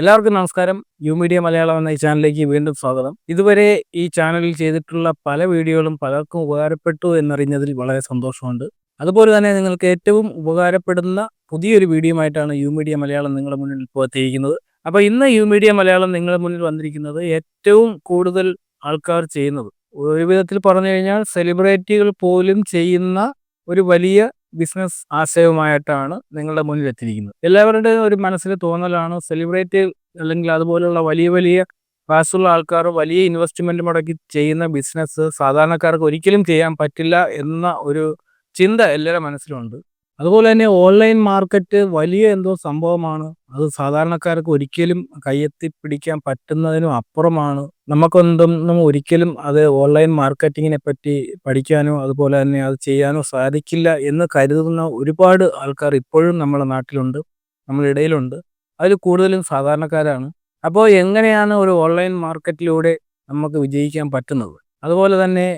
എല്ലാവർക്കും നമസ്കാരം. U media Malayalam എന്ന ഈ ചാനലിലേക്ക് വീണ്ടും സ്വാഗതം. ഇതുവരെ ഈ ചാനലിൽ ചെയ്തിട്ടുള്ള പല വീഡിയോകളും പലർക്കും ഉപകാരപ്പെട്ടു എന്നറിഞ്ഞതിൽ വളരെ സന്തോഷമുണ്ട്. അതുപോലെ തന്നെ നിങ്ങൾക്ക് ഏറ്റവും ഉപകാരപ്പെടുന്ന പുതിയൊരു വീഡിയോ ആയിട്ടാണ് യു മീഡിയ മലയാളം നിങ്ങളുടെ മുന്നിൽ ഇപ്പോൾ എത്തിയിരിക്കുന്നത്. അപ്പോൾ ഇന്ന് യു മീഡിയ മലയാളം നിങ്ങളുടെ മുന്നിൽ വന്നിരിക്കുന്നത് ഏറ്റവും കൂടുതൽ ആൾക്കാർ ചെയ്യുന്നത്. ഒരു വിധത്തിൽ പറഞ്ഞു കഴിഞ്ഞാൽ സെലിബ്രിറ്റികൾ പോലും ചെയ്യുന്ന ഒരു വലിയ ബിസിനസ് ആശയവുമായിട്ടാണ് നിങ്ങളുടെ മുന്നിൽ എത്തിയിരിക്കുന്നത്. എല്ലാവരുടെയും ഒരു മനസ്സിൽ തോന്നലാണ് സെലിബ്രേറ്റ് അല്ലെങ്കിൽ അതുപോലുള്ള വലിയ വലിയ കാശുള്ള ആൾക്കാർ വലിയ ഇൻവെസ്റ്റ്മെന്റ് മുടക്കി ചെയ്യുന്ന ബിസിനസ് സാധാരണക്കാർക്ക് ഒരിക്കലും ചെയ്യാൻ പറ്റില്ല എന്ന ഒരു ചിന്ത എല്ലാവരുടെ മനസ്സിലുണ്ട്. അതുപോലെ തന്നെ ഓൺലൈൻ മാർക്കറ്റ് വലിയ എന്തോ സംഭവമാണ്. അത് സാധാരണക്കാർക്ക് ഒരിക്കലും കയ്യെത്തി പിടിക്കാൻ പറ്റുന്നതിനും അപ്പുറമാണ്. നമുക്കൊന്നും ഒരിക്കലും അത് ഓൺലൈൻ മാർക്കറ്റിങ്ങിനെ പറ്റി പഠിക്കാനോ അതുപോലെ തന്നെ അത് ചെയ്യാനോ സാധിക്കില്ല എന്ന് കരുതുന്ന ഒരുപാട് ആൾക്കാർ ഇപ്പോഴും നമ്മുടെ നാട്ടിലുണ്ട് നമ്മുടെ ഇടയിലുണ്ട്. അതിൽ കൂടുതലും സാധാരണക്കാരാണ്. അപ്പോൾ എങ്ങനെയാണ് ഒരു ഓൺലൈൻ മാർക്കറ്റിലൂടെ നമുക്ക് വിജയിക്കാൻ പറ്റുന്നത്? അതുപോലെ തന്നെ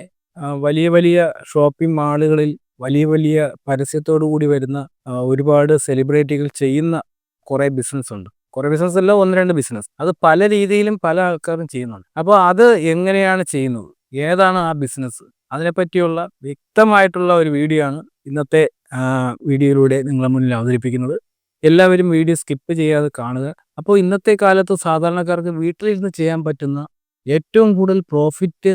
വലിയ വലിയ ഷോപ്പിംഗ് മാളുകളിൽ വലിയ വലിയ പരസ്യത്തോടു കൂടി വരുന്ന ഒരുപാട് സെലിബ്രിറ്റികൾ ചെയ്യുന്ന കുറേ ബിസിനസ് ഉണ്ട് കുറേ ബിസിനസ് അല്ല ഒന്ന് രണ്ട് ബിസിനസ് അത് പല രീതിയിലും പല ആൾക്കാരും ചെയ്യുന്നുണ്ട്. അപ്പോൾ അത് എങ്ങനെയാണ് ചെയ്യുന്നത്? ഏതാണ് ആ ബിസിനസ് അതിനെപ്പറ്റിയുള്ള വ്യക്തമായിട്ടുള്ള ഒരു വീഡിയോ ആണ് ഇന്നത്തെ വീഡിയോയിലൂടെ നിങ്ങളെ മുന്നിൽ അവതരിപ്പിക്കുന്നത്. എല്ലാവരും വീഡിയോ സ്കിപ്പ് ചെയ്യാതെ കാണുക. അപ്പോൾ ഇന്നത്തെ കാലത്ത് സാധാരണക്കാർക്ക് വീട്ടിലിരുന്ന് ചെയ്യാൻ പറ്റുന്ന ഏറ്റവും കൂടുതൽ പ്രോഫിറ്റ്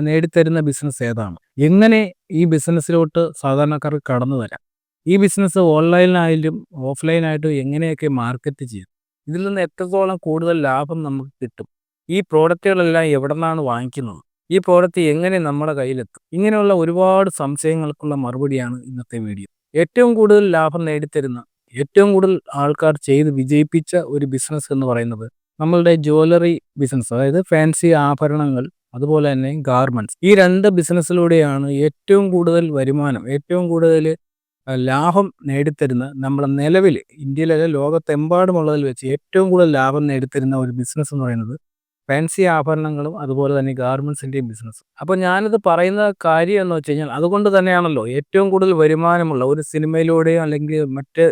നേടിത്തരുന്ന ബിസിനസ് ഏതാണ്? എങ്ങനെ ഈ ബിസിനസ്സിലോട്ട് സാധാരണക്കാർക്ക് കടന്നു വരാം? ഈ ബിസിനസ് ഓൺലൈനായാലും ഓഫ്ലൈനായിട്ടും എങ്ങനെയൊക്കെ മാർക്കറ്റ് ചെയ്യും? ഇതിൽ നിന്ന് എത്രത്തോളം കൂടുതൽ ലാഭം നമുക്ക് കിട്ടും? ഈ പ്രോഡക്റ്റുകളെല്ലാം എവിടെ നിന്നാണ് വാങ്ങിക്കുന്നത്? ഈ പ്രോഡക്റ്റ് എങ്ങനെ നമ്മുടെ കയ്യിലെത്തും? ഇങ്ങനെയുള്ള ഒരുപാട് സംശയങ്ങൾക്കുള്ള മറുപടിയാണ് ഇന്നത്തെ വീഡിയോ ഏറ്റവും കൂടുതൽ ലാഭം നേടിത്തരുന്ന ഏറ്റവും കൂടുതൽ ആൾക്കാർ ചെയ്ത് വിജയിപ്പിച്ച ഒരു ബിസിനസ് എന്ന് പറയുന്നത് നമ്മളുടെ ജ്വല്ലറി ബിസിനസ് അതായത് ഫാൻസി ആഭരണങ്ങൾ അതുപോലെ തന്നെ ഗാർമെന്റ്സ് ഈ രണ്ട് ബിസിനസ്സിലൂടെയാണ് ഏറ്റവും കൂടുതൽ വരുമാനം ഏറ്റവും കൂടുതൽ ലാഭം നേടിത്തരുന്ന നമ്മുടെ നിലവിൽ ഇന്ത്യയിലെ ലോകത്തെമ്പാടുമുള്ളതിൽ വെച്ച് ഏറ്റവും കൂടുതൽ ലാഭം നേടിത്തരുന്ന ഒരു ബിസിനസ് എന്ന് പറയുന്നത് ഫാൻസി ആഭരണങ്ങളും അതുപോലെ തന്നെ ഗാർമെന്റ്സിന്റെയും ബിസിനസ് അപ്പോൾ ഞാനിത് പറയുന്ന കാര്യം എന്ന് വെച്ച് കഴിഞ്ഞാൽ അതുകൊണ്ട് തന്നെയാണല്ലോ ഏറ്റവും കൂടുതൽ വരുമാനമുള്ള ഒരു സിനിമയിലൂടെയും അല്ലെങ്കിൽ മറ്റ്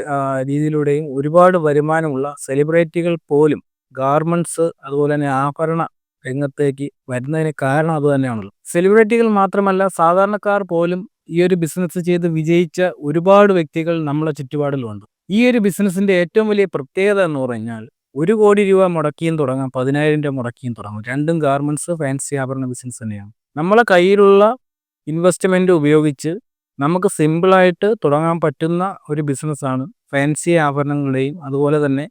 രീതിയിലൂടെയും ഒരുപാട് വരുമാനമുള്ള സെലിബ്രിറ്റികൾ പോലും ഗാർമെന്റ്സ് അതുപോലെ തന്നെ ആഭരണ രംഗത്തേക്ക് വരുന്നതിന് കാരണം അത് തന്നെയാണല്ലോ. സെലിബ്രിറ്റികൾ മാത്രമല്ല സാധാരണക്കാർ പോലും ഈ ഒരു ബിസിനസ് ചെയ്ത് വിജയിച്ച ഒരുപാട് വ്യക്തികൾ നമ്മളെ ചുറ്റുപാടിലുണ്ട് ഈ ഒരു ബിസിനസിന്റെ ഏറ്റവും വലിയ പ്രത്യേകത എന്ന് പറഞ്ഞാൽ ഒരു കോടി രൂപ മുടക്കിയും തുടങ്ങാം പതിനായിരം രൂപ മുടക്കിയും തുടങ്ങാം. രണ്ടും ഗാർമെന്റ്സ് ഫാൻസി ആഭരണ ബിസിനസ് തന്നെയാണ്. നമ്മളെ കയ്യിലുള്ള ഇൻവെസ്റ്റ്മെന്റ് ഉപയോഗിച്ച് നമുക്ക് സിമ്പിളായിട്ട് തുടങ്ങാൻ പറ്റുന്ന ഒരു ബിസിനസ്സാണ് ഫാൻസി ആഭരണങ്ങളുടെയും അതുപോലെ തന്നെ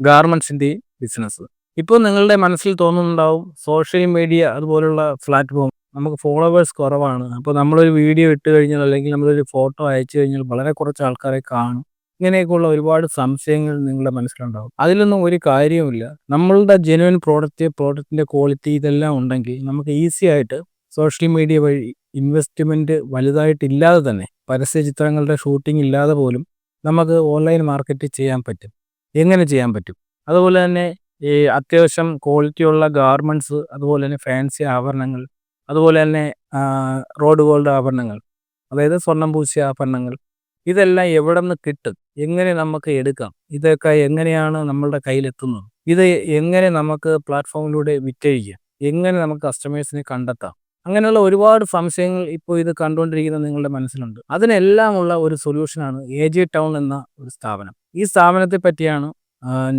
ഗാർമെന്റ്സിന്റെയും ബിസിനസ് ഇപ്പോൾ നിങ്ങളുടെ മനസ്സിൽ തോന്നുന്നുണ്ടാവും സോഷ്യൽ മീഡിയ അതുപോലുള്ള പ്ലാറ്റ്ഫോം നമുക്ക് ഫോളോവേഴ്സ് കുറവാണ്. അപ്പോൾ നമ്മളൊരു വീഡിയോ ഇട്ട് കഴിഞ്ഞാൽ അല്ലെങ്കിൽ നമ്മളൊരു ഫോട്ടോ അയച്ചു കഴിഞ്ഞാൽ വളരെ കുറച്ച് ആൾക്കാരെ കാണും. ഇങ്ങനെയൊക്കെയുള്ള ഒരുപാട് സംശയങ്ങൾ നിങ്ങളുടെ മനസ്സിലുണ്ടാവും. അതിലൊന്നും ഒരു കാര്യവുമില്ല. നമ്മളുടെ ജെനുവൻ പ്രോഡക്റ്റ് പ്രോഡക്റ്റിന്റെ ക്വാളിറ്റി ഇതെല്ലാം ഉണ്ടെങ്കിൽ നമുക്ക് ഈസി ആയിട്ട് സോഷ്യൽ മീഡിയ വഴി ഇൻവെസ്റ്റ്മെന്റ് വലുതായിട്ടില്ലാതെ തന്നെ പരസ്യ ചിത്രങ്ങളുടെ ഷൂട്ടിംഗ് ഇല്ലാതെ പോലും നമുക്ക് ഓൺലൈൻ മാർക്കറ്റ് ചെയ്യാൻ പറ്റും. എങ്ങനെ ചെയ്യാൻ പറ്റും? അതുപോലെ തന്നെ ഈ അത്യാവശ്യം ക്വാളിറ്റിയുള്ള ഗാർമെന്റ്സ് അതുപോലെ തന്നെ ഫാൻസി ആഭരണങ്ങൾ അതുപോലെ തന്നെ റോഡ് ഗോൾഡ് ആഭരണങ്ങൾ അതായത് സ്വർണം പൂശിയ ആഭരണങ്ങൾ ഇതെല്ലാം എവിടെ നിന്ന് കിട്ടും? എങ്ങനെ നമുക്ക് എടുക്കാം? ഇതൊക്കെ എങ്ങനെയാണ് നമ്മളുടെ കയ്യിലെത്തുന്നത്? ഇത് എങ്ങനെ നമുക്ക് പ്ലാറ്റ്ഫോമിലൂടെ വിറ്റഴിക്കാം? എങ്ങനെ നമുക്ക് കസ്റ്റമേഴ്സിനെ കണ്ടെത്താം? അങ്ങനെയുള്ള ഒരുപാട് സംശയങ്ങൾ ഇപ്പോൾ ഇത് കണ്ടുകൊണ്ടിരിക്കുന്ന നിങ്ങളുടെ മനസ്സിലുണ്ട്. അതിനെല്ലാമുള്ള ഒരു സൊല്യൂഷനാണ് എ ജി ടൗൺ എന്ന ഒരു സ്ഥാപനം. ഈ സ്ഥാപനത്തെ പറ്റിയാണ്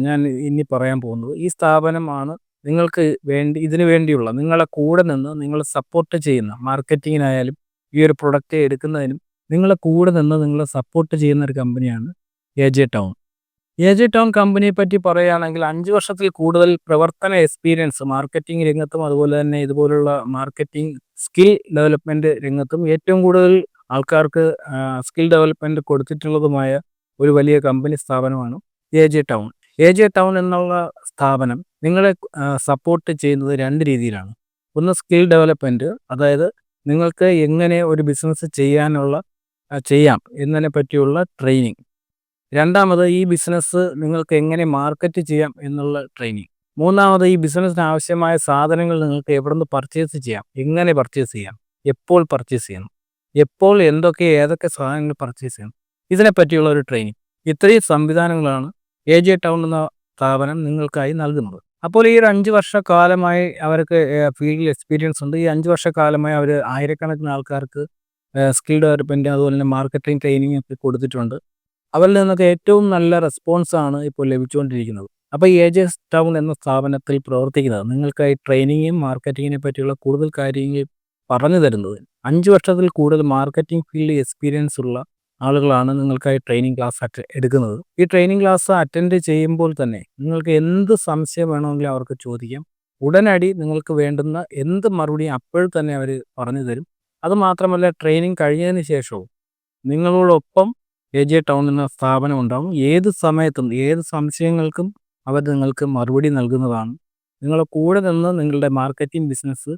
ഞാൻ ഇനി പറയാൻ പോകുന്നത് ഈ സ്ഥാപനമാണ് നിങ്ങൾക്ക് വേണ്ടി ഇതിനു വേണ്ടിയുള്ള നിങ്ങളെ കൂടെ നിന്ന് നിങ്ങളെ സപ്പോർട്ട് ചെയ്യുന്ന മാർക്കറ്റിങ്ങിനായാലും ഈ ഒരു പ്രൊഡക്റ്റ് എടുക്കുന്നതിനും നിങ്ങളെ കൂടെ നിന്ന് നിങ്ങളെ സപ്പോർട്ട് ചെയ്യുന്ന ഒരു കമ്പനിയാണ് A J town A J town കമ്പനിയെ പറ്റി പറയുകയാണെങ്കിൽ അഞ്ച് വർഷത്തിൽ കൂടുതൽ പ്രവർത്തന എക്സ്പീരിയൻസ് മാർക്കറ്റിംഗ് രംഗത്തും അതുപോലെ തന്നെ ഇതുപോലുള്ള മാർക്കറ്റിംഗ് സ്കിൽ ഡെവലപ്മെന്റ് രംഗത്തും ഏറ്റവും കൂടുതൽ ആൾക്കാർക്ക് സ്കിൽ ഡെവലപ്മെന്റ് കൊടുത്തിട്ടുള്ളതുമായ ഒരു വലിയ കമ്പനി സ്ഥാപനമാണ് A J town. A J town എന്നുള്ള സ്ഥാപനം നിങ്ങളെ സപ്പോർട്ട് ചെയ്യുന്നത് രണ്ട് രീതിയിലാണ്. ഒന്ന് സ്കിൽ ഡെവലപ്മെന്റ് അതായത് നിങ്ങൾക്ക് എങ്ങനെ ഒരു ബിസിനസ് ചെയ്യാനുള്ള ചെയ്യാം എന്നതിനെ പറ്റിയുള്ള ട്രെയിനിങ് രണ്ടാമത് ഈ ബിസിനസ് നിങ്ങൾക്ക് എങ്ങനെ മാർക്കറ്റ് ചെയ്യാം എന്നുള്ള ട്രെയിനിങ് മൂന്നാമത് ഈ ബിസിനസ്സിന് ആവശ്യമായ സാധനങ്ങൾ നിങ്ങൾക്ക് എവിടെ നിന്ന് പർച്ചേസ് ചെയ്യാം എങ്ങനെ പർച്ചേസ് ചെയ്യാം എപ്പോൾ പർച്ചേസ് ചെയ്യണം എപ്പോൾ എന്തൊക്കെ ഏതൊക്കെ സാധനങ്ങൾ പർച്ചേസ് ചെയ്യണം ഇതിനെപ്പറ്റിയുള്ള ഒരു ട്രെയിനിങ് ഇത്രയും സംവിധാനങ്ങളാണ് എ ജെ ടൗൺ എന്ന സ്ഥാപനം നിങ്ങൾക്കായി നൽകുന്നത്. അപ്പോൾ ഈ ഒരു അഞ്ച് വർഷക്കാലമായി അവർക്ക് ഫീൽഡിൽ എക്സ്പീരിയൻസ് ഉണ്ട്. ഈ അഞ്ച് വർഷക്കാലമായി അവർ ആയിരക്കണക്കിന് ആൾക്കാർക്ക് സ്കിൽ ഡെവലപ്മെന്റ് അതുപോലെ തന്നെ മാർക്കറ്റിംഗ് ട്രെയിനിങ് ഒക്കെ കൊടുത്തിട്ടുണ്ട്. അവരിൽ നിന്നൊക്കെ ഏറ്റവും നല്ല റെസ്പോൺസാണ് ഇപ്പോൾ ലഭിച്ചുകൊണ്ടിരിക്കുന്നത്. അപ്പോൾ ഈ ഏജസ് ടൗൺ എന്ന സ്ഥാപനത്തിൽ പ്രവർത്തിക്കുന്നത് നിങ്ങൾക്കായി ട്രെയിനിങ്ങും മാർക്കറ്റിങ്ങിനെ പറ്റിയുള്ള കൂടുതൽ കാര്യങ്ങൾ പറഞ്ഞു തരുന്നത്. അഞ്ച് വർഷത്തിൽ കൂടുതൽ മാർക്കറ്റിംഗ് ഫീൽഡ് എക്സ്പീരിയൻസ് ഉള്ള ആളുകളാണ് നിങ്ങൾക്കായി ട്രെയിനിങ് ക്ലാസ് അറ്റ എടുക്കുന്നത്. ഈ ട്രെയിനിങ് ക്ലാസ് അറ്റൻഡ് ചെയ്യുമ്പോൾ തന്നെ നിങ്ങൾക്ക് എന്ത് സംശയം വേണമെങ്കിലും അവർക്ക് ചോദിക്കാം. ഉടനടി നിങ്ങൾക്ക് വേണ്ടുന്ന എന്ത് മറുപടിയും അപ്പോൾ തന്നെ അവർ പറഞ്ഞു തരും. അതുമാത്രമല്ല ട്രെയിനിങ് കഴിഞ്ഞതിന് ശേഷവും നിങ്ങളോടൊപ്പം എ ജെ ടൗൺ എന്ന സ്ഥാപനം ഉണ്ടാവും. ഏത് സമയത്തും ഏത് സംശയങ്ങൾക്കും അവർ നിങ്ങൾക്ക് മറുപടി നൽകുന്നതാണ്. നിങ്ങളെ കൂടെ നിന്ന് നിങ്ങളുടെ മാർക്കറ്റിംഗ് ബിസിനസ്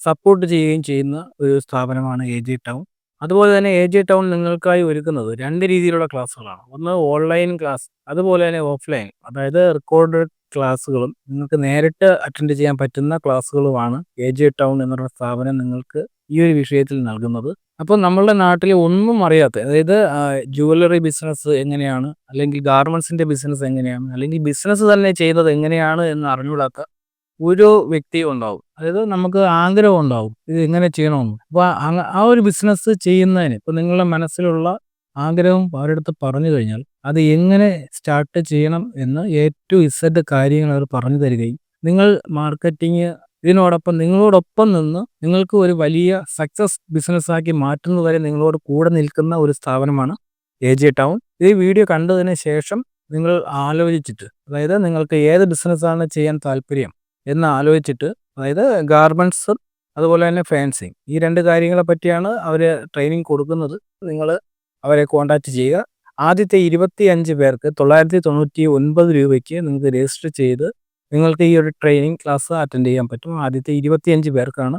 സപ്പോർട്ട് ചെയ്യുകയും ചെയ്യുന്ന ഒരു സ്ഥാപനമാണ് എ ജെ ടൗൺ അതുപോലെ തന്നെ എ ജെ ടൗൺ നിങ്ങൾക്കായി ഒരുക്കുന്നത് രണ്ട് രീതിയിലുള്ള ക്ലാസ്സുകളാണ്. ഒന്ന് ഓൺലൈൻ ക്ലാസ് അതുപോലെ തന്നെ ഓഫ്ലൈൻ അതായത് റെക്കോർഡഡ് ക്ലാസ്സുകളും നിങ്ങൾക്ക് നേരിട്ട് അറ്റൻഡ് ചെയ്യാൻ പറ്റുന്ന ക്ലാസ്സുകളുമാണ് എ ജെ ടൗൺ എന്നുള്ള സ്ഥാപനം നിങ്ങൾക്ക് ഈ ഒരു വിഷയത്തിൽ നൽകുന്നത്. അപ്പോൾ നമ്മളുടെ നാട്ടിൽ ഒന്നും അറിയാത്ത അതായത് ജുവല്ലറി ബിസിനസ് എങ്ങനെയാണ് അല്ലെങ്കിൽ ഗാർമെൻസിന്റെ ബിസിനസ് എങ്ങനെയാണ് അല്ലെങ്കിൽ ബിസിനസ് തന്നെ ചെയ്യുന്നത് എങ്ങനെയാണ് എന്ന് അറിഞ്ഞുകൂടാത്ത ഒരു വ്യക്തി ഉണ്ടാവും. അതായത് നമുക്ക് ആഗ്രഹം ഉണ്ടാവും. ഇത് എങ്ങനെ ചെയ്യണമെന്ന്. അപ്പോൾ ആ ഒരു ബിസിനസ് ചെയ്യുന്നതിന് ഇപ്പോൾ നിങ്ങളുടെ മനസ്സിലുള്ള ആഗ്രഹം അവരുടെ പറഞ്ഞു കഴിഞ്ഞാൽ അത് എങ്ങനെ സ്റ്റാർട്ട് ചെയ്യണം എന്ന് എ ടു ഇസഡ് കാര്യങ്ങൾ അവർ പറഞ്ഞു തരികയും നിങ്ങൾ മാർക്കറ്റിംഗ് ഇതിനോടൊപ്പം നിങ്ങളോടൊപ്പം നിന്ന് നിങ്ങൾക്ക് ഒരു വലിയ സക്സസ് ബിസിനസ് ബിസിനസ്സാക്കി മാറ്റുന്നതുവരെ നിങ്ങളോട് കൂടെ നിൽക്കുന്ന ഒരു സ്ഥാപനമാണ് എ ജി ടൗൺ. ഈ വീഡിയോ കണ്ടതിന് ശേഷം നിങ്ങൾ ആലോചിച്ചിട്ട് അതായത് നിങ്ങൾക്ക് ഏത് ബിസിനസ്സാണ് ചെയ്യാൻ താല്പര്യം എന്ന് ആലോചിച്ചിട്ട് അതായത് ഗാർമെന്റ്സ് അതുപോലെ തന്നെ ഫാൻസിങ്. ഈ രണ്ട് കാര്യങ്ങളെ പറ്റിയാണ് അവർ ട്രെയിനിങ് കൊടുക്കുന്നത്. നിങ്ങൾ അവരെ കോൺടാക്റ്റ് ചെയ്യുക. ആദ്യത്തെ ഇരുപത്തി അഞ്ച് പേർക്ക് തൊള്ളായിരത്തി തൊണ്ണൂറ്റി ഒൻപത് രൂപയ്ക്ക് നിങ്ങൾക്ക് രജിസ്റ്റർ ചെയ്ത് നിങ്ങൾക്ക് ഈ ഒരു ട്രെയിനിങ് ക്ലാസ് അറ്റൻഡ് ചെയ്യാൻ പറ്റും. ആദ്യത്തെ ഇരുപത്തിയഞ്ച് പേർക്കാണ്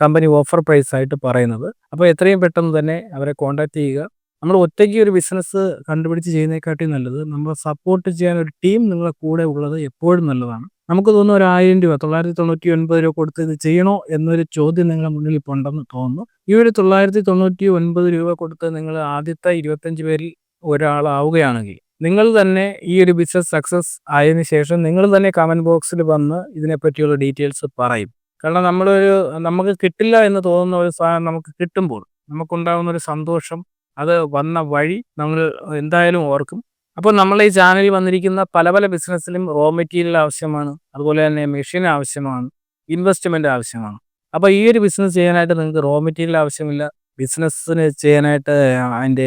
കമ്പനി ഓഫർ പ്രൈസ് ആയിട്ട് പറയുന്നത്. അപ്പോൾ എത്രയും പെട്ടെന്ന് തന്നെ അവരെ കോൺടാക്റ്റ് ചെയ്യുക. നമ്മൾ ഒറ്റയ്ക്ക് ഒരു ബിസിനസ് കണ്ടുപിടിച്ച് ചെയ്യുന്നതിനെക്കാട്ടി നല്ലത് നമ്മൾ സപ്പോർട്ട് ചെയ്യാൻ ഒരു ടീം നിങ്ങളുടെ കൂടെ ഉള്ളത് എപ്പോഴും നല്ലതാണ്. നമുക്ക് തോന്നുന്നു ഒരു ആയിരം രൂപ തൊള്ളായിരത്തി തൊണ്ണൂറ്റി ഒൻപത് രൂപ കൊടുത്ത് ഇത് ചെയ്യണോ എന്നൊരു ചോദ്യം നിങ്ങളുടെ മുന്നിൽ ഇപ്പോൾ ഉണ്ടെന്ന് തോന്നുന്നു. ഈ ഒരു തൊള്ളായിരത്തി തൊണ്ണൂറ്റി ഒൻപത് രൂപ കൊടുത്ത് നിങ്ങൾ ആദ്യത്തെ ഇരുപത്തഞ്ച് പേരിൽ ഒരാളാവുകയാണെങ്കിൽ നിങ്ങൾ തന്നെ ഈ ഒരു ബിസിനസ് സക്സസ് ആയതിനു ശേഷം നിങ്ങൾ തന്നെ കമന്റ് ബോക്സിൽ വന്ന് ഇതിനെപ്പറ്റിയുള്ള ഡീറ്റെയിൽസ് പറയും. കാരണം നമ്മളൊരു നമുക്ക് കിട്ടില്ല എന്ന് തോന്നുന്ന ഒരു സാധനം നമുക്ക് കിട്ടുമ്പോൾ നമുക്കുണ്ടാകുന്ന ഒരു സന്തോഷം അത് വന്ന വഴി നമ്മൾ എന്തായാലും ഓർക്കും. അപ്പോൾ നമ്മൾ ഈ ചാനലിൽ വന്നിരിക്കുന്ന പല പല ബിസിനസ്സിലും റോ മെറ്റീരിയൽ ആവശ്യമാണ് അതുപോലെ തന്നെ മെഷീൻ ആവശ്യമാണ് ഇൻവെസ്റ്റ്മെന്റ് ആവശ്യമാണ്. അപ്പോൾ ഈ ഒരു ബിസിനസ് ചെയ്യാനായിട്ട് നിങ്ങൾക്ക് റോ മെറ്റീരിയൽ ആവശ്യമില്ല ബിസിനസ്സിന് ചെയ്യാനായിട്ട് അതിന്റെ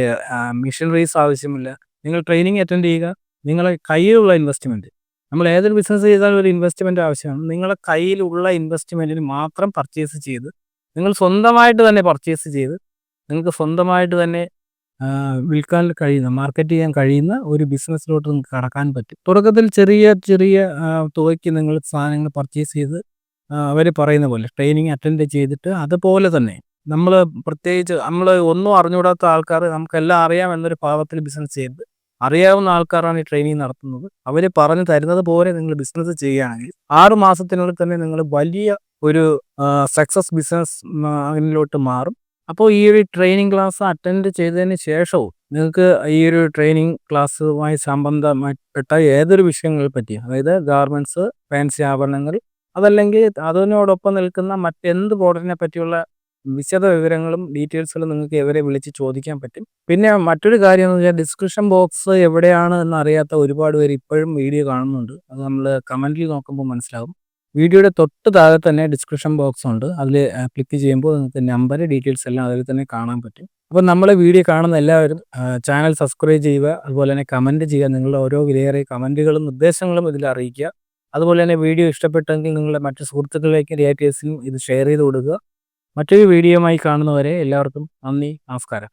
മെഷീനറീസ് ആവശ്യമില്ല നിങ്ങൾ ട്രെയിനിങ് അറ്റൻഡ് ചെയ്യുക നിങ്ങളെ കയ്യിലുള്ള ഇൻവെസ്റ്റ്മെന്റ് നമ്മൾ ഏതൊരു ബിസിനസ് ചെയ്താലും ഒരു ഇൻവെസ്റ്റ്മെന്റ് ആവശ്യമാണ് നിങ്ങളെ കയ്യിലുള്ള ഇൻവെസ്റ്റ്മെന്റിന് മാത്രം പർച്ചേസ് ചെയ്ത് നിങ്ങൾ സ്വന്തമായിട്ട് തന്നെ പർച്ചേസ് ചെയ്ത് നിങ്ങൾക്ക് സ്വന്തമായിട്ട് തന്നെ വിൽക്കാൻ കഴിയുന്ന മാർക്കറ്റ് ചെയ്യാൻ കഴിയുന്ന ഒരു ബിസിനസ്സിലോട്ട് നിങ്ങൾക്ക് കടക്കാൻ പറ്റും. തുടക്കത്തിൽ ചെറിയ ചെറിയ തുകയ്ക്ക് നിങ്ങൾ സാധനങ്ങൾ പർച്ചേസ് ചെയ്ത് അവർ പറയുന്ന പോലെ ട്രെയിനിങ് അറ്റൻഡ് ചെയ്തിട്ട് അതുപോലെ തന്നെ നമ്മൾ പ്രത്യേകിച്ച് നമ്മൾ ഒന്നും അറിഞ്ഞുകൂടാത്ത ആൾക്കാർ നമുക്കെല്ലാം അറിയാം എന്നൊരു ഭാവത്തിൽ ബിസിനസ് ചെയ്ത് അറിയാവുന്ന ആൾക്കാരാണ് ഈ ട്രെയിനിങ് നടത്തുന്നത്. അവർ പറഞ്ഞു തരുന്നത് പോലെ നിങ്ങൾ ബിസിനസ് ചെയ്യുകയാണെങ്കിൽ ആറ് മാസത്തിനുള്ളിൽ തന്നെ നിങ്ങൾ വലിയ ഒരു സക്സസ് ബിസിനസ് അതിലോട്ട് മാറും. അപ്പോൾ ഈ ഒരു ട്രെയിനിങ് ക്ലാസ് അറ്റൻഡ് ചെയ്തതിന് ശേഷവും നിങ്ങൾക്ക് ഈ ഒരു ട്രെയിനിങ് ക്ലാസ്സുമായി സംബന്ധപ്പെട്ട ഏതൊരു വിഷയങ്ങളെ പറ്റി? അതായത് ഗാർമെന്റ്സ് ഫാൻസി ആഭരണങ്ങൾ അതല്ലെങ്കിൽ അതിനോടൊപ്പം നിൽക്കുന്ന മറ്റെന്ത് പ്രോഡക്റ്റിനെ പറ്റിയുള്ള വിശദ വിവരങ്ങളും ഡീറ്റെയിൽസുകളും നിങ്ങൾക്ക് ഇവരെ വിളിച്ച് ചോദിക്കാൻ പറ്റും. പിന്നെ മറ്റൊരു കാര്യം എന്ന് വെച്ചാൽ ഡിസ്ക്രിപ്ഷൻ ബോക്സ് എവിടെയാണ് എന്ന് അറിയാത്ത ഒരുപാട് പേര് ഇപ്പോഴും വീഡിയോ കാണുന്നുണ്ട്. അത് നമ്മൾ കമന്റിൽ നോക്കുമ്പോൾ മനസ്സിലാകും വീഡിയോയുടെ തൊട്ട് താഴെ തന്നെ ഡിസ്ക്രിപ്ഷൻ ബോക്സ് ഉണ്ട്. അതിൽ ക്ലിക്ക് ചെയ്യുമ്പോൾ നിങ്ങൾക്ക് നമ്പർ ഡീറ്റെയിൽസ് എല്ലാം അതിൽ തന്നെ കാണാൻ പറ്റും. അപ്പോൾ നമ്മളെ വീഡിയോ കാണുന്ന എല്ലാവരും ചാനൽ സബ്സ്ക്രൈബ് ചെയ്യുക അതുപോലെ തന്നെ കമന്റ് ചെയ്യുക നിങ്ങളുടെ ഓരോ വിലയേറിയ കമന്റുകളും നിർദ്ദേശങ്ങളും ഇതിൽ അറിയിക്കുക. അതുപോലെ തന്നെ വീഡിയോ ഇഷ്ടപ്പെട്ടെങ്കിൽ നിങ്ങളുടെ മറ്റു സുഹൃത്തുക്കളിലേക്ക് റിയാക്റ്റേഴ്സിനും ഇത് ഷെയർ ചെയ്ത് കൊടുക്കുക. മറ്റൊരു വീഡിയോയുമായി കാണുന്നവരെ എല്ലാവർക്കും നന്ദി നമസ്കാരം.